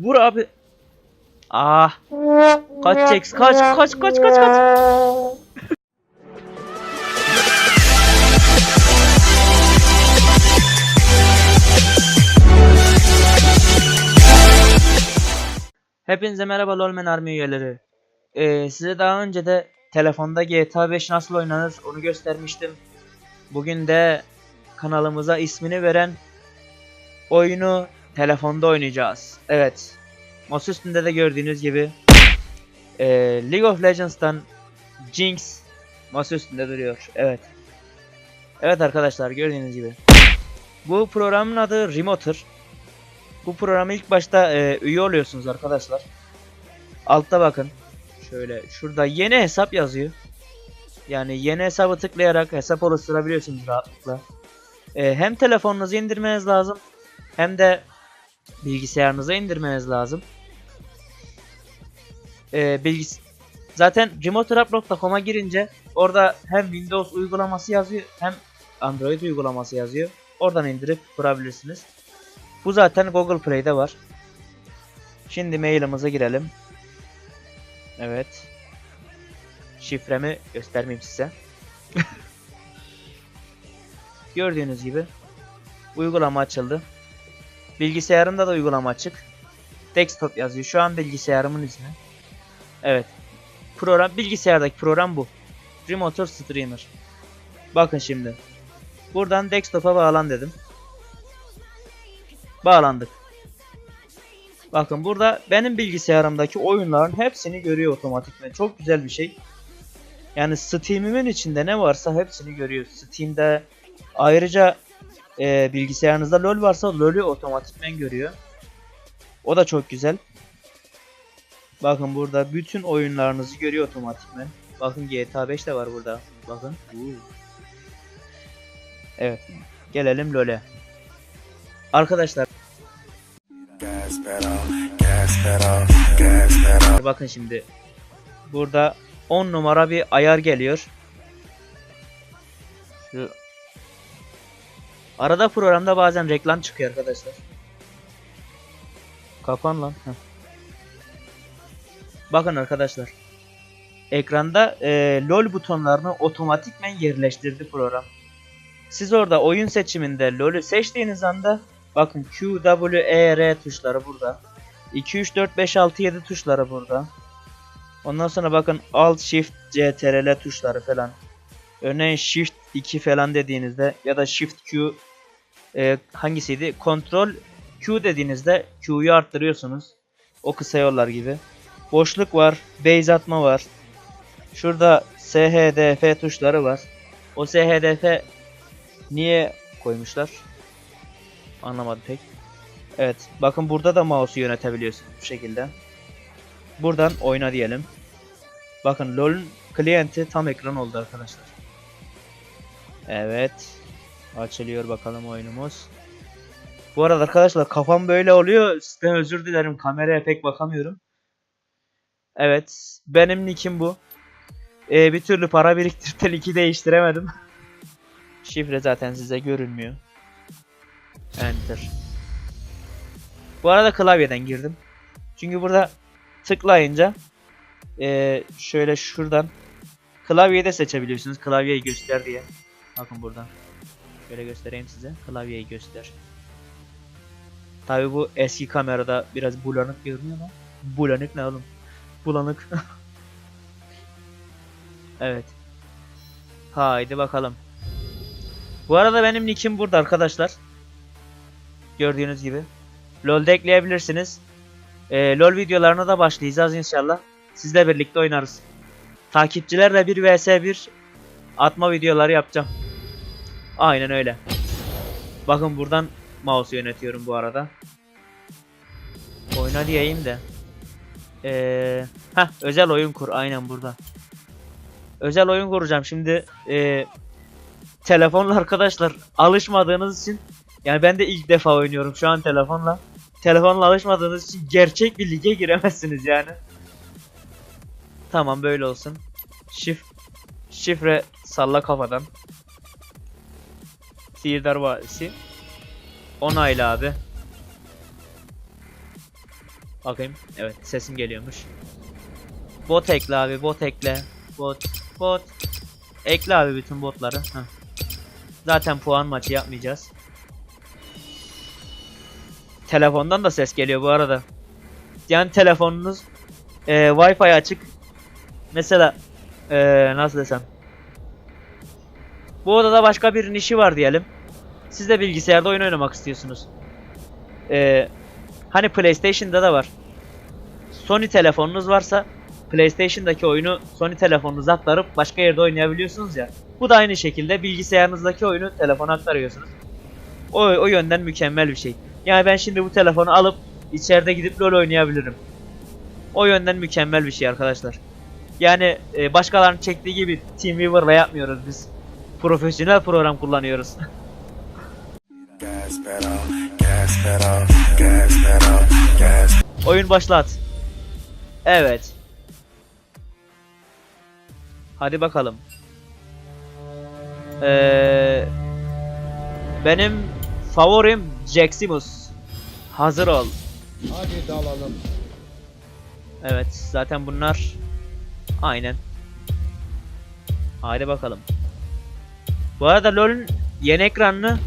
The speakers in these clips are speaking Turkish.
Vur abi. Ah. Kaç Jax kaç kaç kaç kaç kaç. Hepinize merhaba Lolmen Army üyeleri. Ee, size daha önce de telefonda GTA 5 nasıl oynanır onu göstermiştim. Bugün de kanalımıza ismini veren oyunu telefonda oynayacağız. Evet. Masa üstünde de gördüğünüz gibi ee, League of Legends'tan Jinx masa üstünde duruyor. Evet. Evet arkadaşlar gördüğünüz gibi. Bu programın adı Remoter. Bu programa ilk başta e, üye oluyorsunuz arkadaşlar. Altta bakın. Şöyle şurada yeni hesap yazıyor. Yani yeni hesabı tıklayarak hesap oluşturabiliyorsunuz rahatlıkla. E, hem telefonunuzu indirmeniz lazım hem de bilgisayarınıza indirmeniz lazım. E, bilgis Zaten remoterap.com'a girince orada hem Windows uygulaması yazıyor hem Android uygulaması yazıyor. Oradan indirip kurabilirsiniz. Bu zaten Google Play'de var. Şimdi mailimize girelim. Evet. Şifremi göstermeyeyim size. Gördüğünüz gibi uygulama açıldı. Bilgisayarımda da uygulama açık. Desktop yazıyor. Şu an bilgisayarımın ismi. Evet. Program bilgisayardaki program bu. Remote Streamer. Bakın şimdi. Buradan desktop'a bağlan dedim. Bağlandık. Bakın burada benim bilgisayarımdaki oyunların hepsini görüyor otomatikman. Çok güzel bir şey. Yani Steam'imin içinde ne varsa hepsini görüyor. Steam'de ayrıca e, bilgisayarınızda LoL varsa LoL'ü otomatikman görüyor. O da çok güzel. Bakın burada bütün oyunlarınızı görüyor otomatikman. Bakın GTA 5 de var burada. Bakın. Evet. Gelelim LoL'e. Arkadaşlar bakın şimdi. Burada 10 numara bir ayar geliyor. Şu- Arada programda bazen reklam çıkıyor arkadaşlar. Kapan lan. Heh. Bakın arkadaşlar. Ekranda e, LOL butonlarını otomatikmen yerleştirdi program. Siz orada oyun seçiminde LOL'ü seçtiğiniz anda bakın Q, W, E, R tuşları burada. 2, 3, 4, 5, 6, 7 tuşları burada. Ondan sonra bakın Alt, Shift, CTRL tuşları falan. Örneğin Shift 2 falan dediğinizde ya da Shift Q e, hangisiydi? Control Q dediğinizde Q'yu arttırıyorsunuz. O kısa yollar gibi. Boşluk var, base atma var. Şurada SHDF tuşları var. O SHDF niye koymuşlar? Anlamadım pek. Evet, bakın burada da mouse'u yönetebiliyorsunuz bu şekilde. Buradan oyna diyelim. Bakın LoL'ün klienti tam ekran oldu arkadaşlar. Evet. Açılıyor bakalım oyunumuz. Bu arada arkadaşlar kafam böyle oluyor. Sizden özür dilerim. Kameraya pek bakamıyorum. Evet. Benim nickim bu. Ee, bir türlü para biriktirip de değiştiremedim. Şifre zaten size görünmüyor. Enter. Bu arada klavyeden girdim. Çünkü burada tıklayınca eee, şöyle şuradan klavyeyi de seçebiliyorsunuz. Klavyeyi göster diye. Bakın buradan. Şöyle göstereyim size. Klavyeyi göster. Tabi bu eski kamerada biraz bulanık görünüyor ama bulanık ne oğlum? Bulanık. evet. Haydi bakalım. Bu arada benim nickim burada arkadaşlar. Gördüğünüz gibi. LoL'de ekleyebilirsiniz. Ee, LoL videolarına da başlayacağız inşallah. Sizle birlikte oynarız. Takipçilerle 1 vs 1 atma videoları yapacağım. Aynen öyle. Bakın buradan mouse yönetiyorum bu arada. Oyna diyeyim de. Ee, heh, özel oyun kur. Aynen burada. Özel oyun kuracağım. Şimdi ee, telefonla arkadaşlar alışmadığınız için yani ben de ilk defa oynuyorum şu an telefonla. Telefonla alışmadığınız için gerçek bir lige giremezsiniz yani. Tamam böyle olsun. Şif şifre salla kafadan. Sihirdar Vadisi. Onayla abi. Bakayım. Evet sesim geliyormuş. Bot ekle abi bot ekle. Bot bot. Ekle abi bütün botları. Heh. Zaten puan maçı yapmayacağız. Telefondan da ses geliyor bu arada. Yani telefonunuz e, Wi-Fi açık. Mesela e, nasıl desem. Bu odada başka birinin işi var diyelim. Siz de bilgisayarda oyun oynamak istiyorsunuz. E, hani PlayStation'da da var. Sony telefonunuz varsa PlayStation'daki oyunu Sony telefonunuza aktarıp başka yerde oynayabiliyorsunuz ya. Bu da aynı şekilde bilgisayarınızdaki oyunu telefona aktarıyorsunuz. O, o yönden mükemmel bir şey. Yani ben şimdi bu telefonu alıp içeride gidip LoL oynayabilirim. O yönden mükemmel bir şey arkadaşlar. Yani e, başkalarının çektiği gibi TeamViewer'la yapmıyoruz biz. Profesyonel program kullanıyoruz. Oyun başlat. Evet. Hadi bakalım. Ee, benim favorim Jaximus. Hazır ol. Hadi dalalım. Evet, zaten bunlar aynen. Hadi bakalım. Bu arada LoL'ün yeni ekranını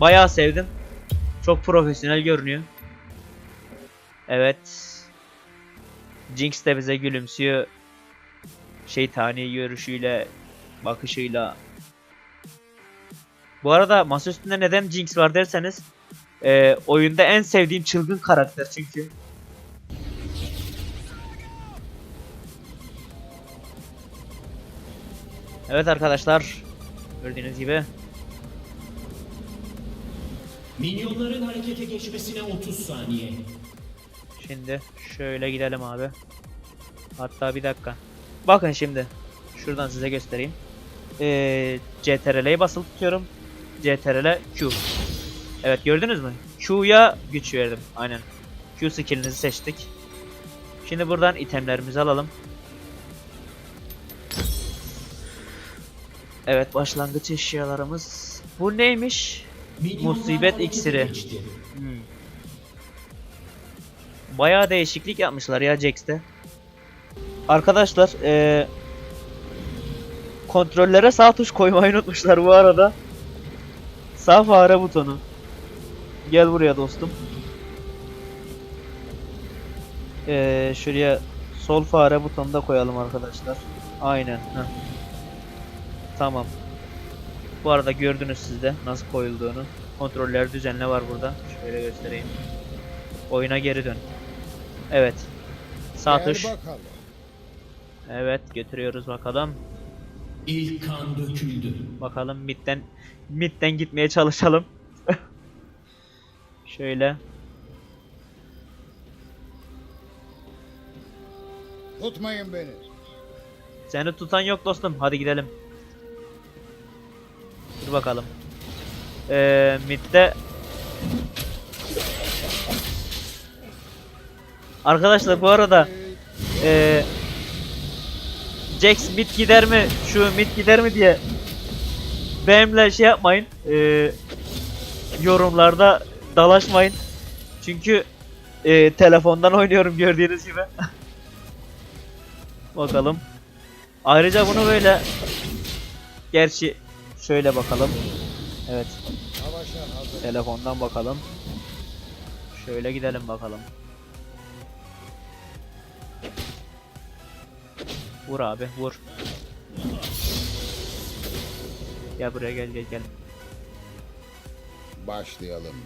bayağı sevdim. Çok profesyonel görünüyor. Evet. Jinx de bize gülümsüyor. Şeytani görüşüyle, bakışıyla. Bu arada masa neden Jinx var derseniz e, oyunda en sevdiğim çılgın karakter çünkü. Evet arkadaşlar. Gördüğünüz gibi Minyonların harekete geçmesine 30 saniye. Şimdi şöyle gidelim abi. Hatta bir dakika. Bakın şimdi. Şuradan size göstereyim. Ee, CTRL'yi basılı tutuyorum. CTRL Q. Evet gördünüz mü? Q'ya güç verdim. Aynen. Q skillinizi seçtik. Şimdi buradan itemlerimizi alalım. Evet başlangıç eşyalarımız. Bu neymiş? Minyonlar Musibet iksiri. geçti. Hmm. Bayağı değişiklik yapmışlar ya Jax'te. Arkadaşlar eee kontrollere sağ tuş koymayı unutmuşlar bu arada. Sağ fare butonu. Gel buraya dostum. Eee şuraya sol fare butonu da koyalım arkadaşlar. Aynen. heh. Tamam. Bu arada gördünüz siz de nasıl koyulduğunu. Kontroller düzenle var burada. Şöyle göstereyim. Oyuna geri dön. Evet. Sağ tuş. Evet götürüyoruz bakalım. İlk kan döküldü. Bakalım midden midden gitmeye çalışalım. Şöyle. Tutmayın beni. Seni tutan yok dostum. Hadi gidelim. Dur bakalım. Ee, midde Arkadaşlar bu arada ee, Jax mid gider mi? Şu mid gider mi diye benimle şey yapmayın. Ee, yorumlarda dalaşmayın. Çünkü ee, telefondan oynuyorum gördüğünüz gibi. Bakalım. Ayrıca bunu böyle Gerçi şöyle bakalım. Evet, telefondan bakalım. Şöyle gidelim bakalım. Vur abi, vur. Gel buraya gel gel gel. Başlayalım.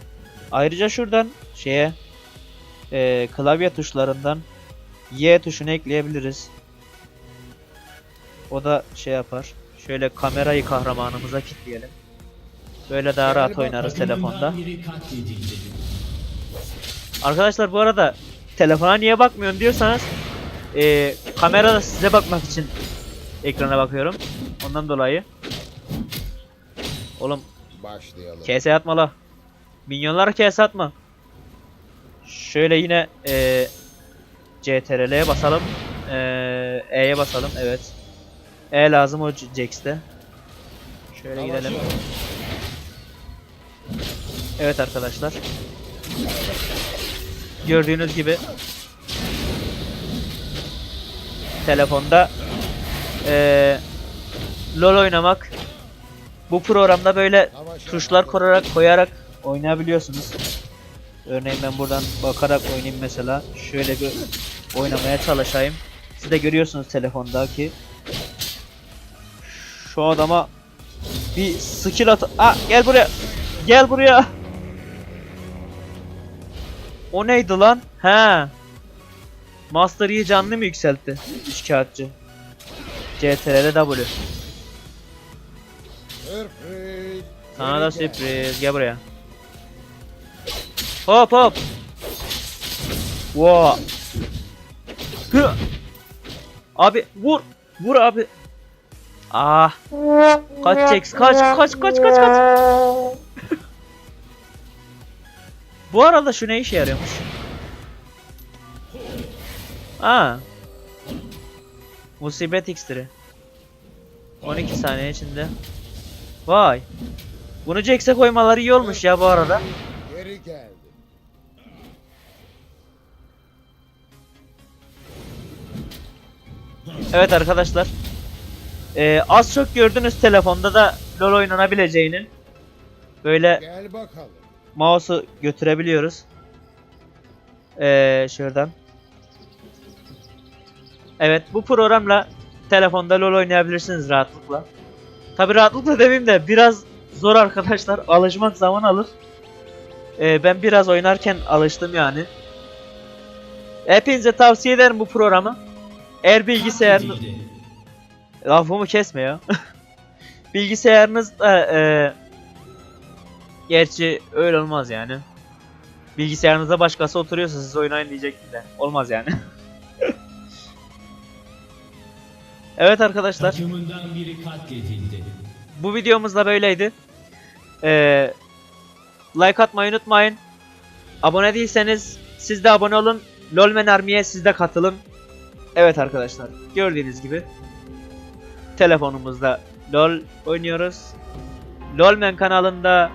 Ayrıca şuradan şeye eee, klavye tuşlarından Y tuşunu ekleyebiliriz. O da şey yapar. Şöyle kamerayı kahramanımıza kilitleyelim. Böyle daha rahat oynarız telefonda. Arkadaşlar bu arada telefona niye bakmıyorsun diyorsanız eee kamerada size bakmak için ekrana bakıyorum. Ondan dolayı. Oğlum Başlayalım. KS atma la. Minyonlara KS atma. Şöyle yine eee CTRL'ye basalım. Eee E'ye basalım. Evet. E lazım o Jax'te. Şöyle gidelim. Evet arkadaşlar. gördüğünüz gibi telefonda eee LoL oynamak bu programda böyle tuşlar koyarak koyarak oynayabiliyorsunuz. Örneğin ben buradan bakarak oynayayım mesela. Şöyle bir oynamaya çalışayım. Siz de görüyorsunuz telefondaki. Şu adama bir skill at. Aa gel buraya. Gel buraya. O neydi lan? He. Master Yi canlı mı yükseltti? Üç kağıtçı. CTRL W. Sana da sürpriz. Gel buraya. Hop hop. Wow. Abi vur. Vur abi. Ah. Kaç Jax kaç kaç kaç kaç kaç. Bu arada şu ne işe yarıyormuş? Aa. Musibet iksiri. 12 saniye içinde. Vay. Bunu Jax'e koymaları iyi olmuş ya bu arada. Geri geldi. Evet arkadaşlar. Ee, az çok gördünüz telefonda da LoL oynanabileceğini. Böyle Gel bakalım. mouse'u götürebiliyoruz. Ee, şuradan. Evet bu programla telefonda LoL oynayabilirsiniz rahatlıkla. Tabi rahatlıkla demeyeyim de biraz zor arkadaşlar. Alışmak zaman alır. Ee, ben biraz oynarken alıştım yani. Hepinize tavsiye ederim bu programı. Eğer bilgisayar Katledildi. Lafımı kesme ya. Bilgisayarınız da e, gerçi öyle olmaz yani. Bilgisayarınızda başkası oturuyorsa siz oynayın diyecektim de. Olmaz yani. evet arkadaşlar. Bu videomuz da böyleydi. Ee, like atmayı unutmayın. Abone değilseniz siz de abone olun. Lolmen Army'ye siz de katılın. Evet arkadaşlar gördüğünüz gibi telefonumuzda LOL oynuyoruz. Lolmen kanalında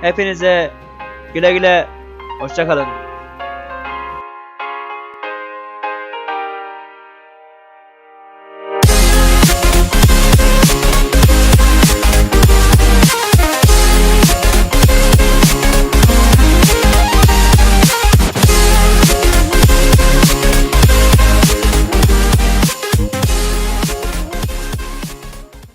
hepinize güle güle hoşçakalın.